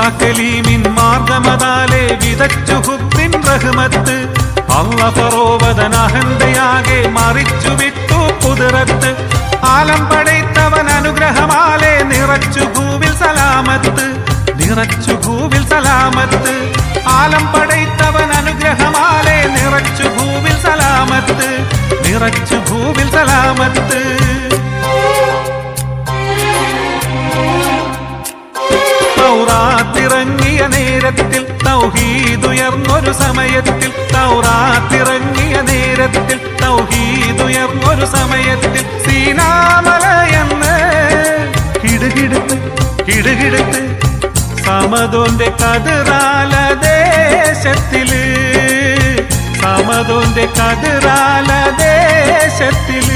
മൂസക്കലീമിൻ മാർഗമതാലെ വിതച്ചു ഹുദ്ദിൻ റഹ്മത്ത്. അള്ള ഫറോവതനഹന്തയാകെ മറിച്ചു വിട്ടു കുതിരത്ത്. ആലം പടൈത്തവൻ അനുഗ്രഹമാലെ നിറച്ചു ഭൂവിൽ സലാമത്ത്. നിറച്ചു ഭൂവിൽ സലാമത്ത്. ആലം പടൈത്തവൻ അനുഗ്രഹമാലെ നിറച്ചു ഭൂവിൽ സലാമത്ത്. നിറച്ചു ഭൂവിൽ സലാമത്ത്. നേരത്തിൽ തൗഹീദുയർന്നൊരു സമയത്തിൽ തൗറാത്തിറങ്ങിയ നേരത്തിൽ തൗഹീദുയർന്നൊരു സമയത്തിൽ സീനാമല സീനാമലയെന്ന് കിടുകിടുത്ത് കിടുകിടുത്ത് സമതോന്റെ കതിറാല ദേശത്തിൽ സമതോന്റെ കതിറാല ദേശത്തിൽ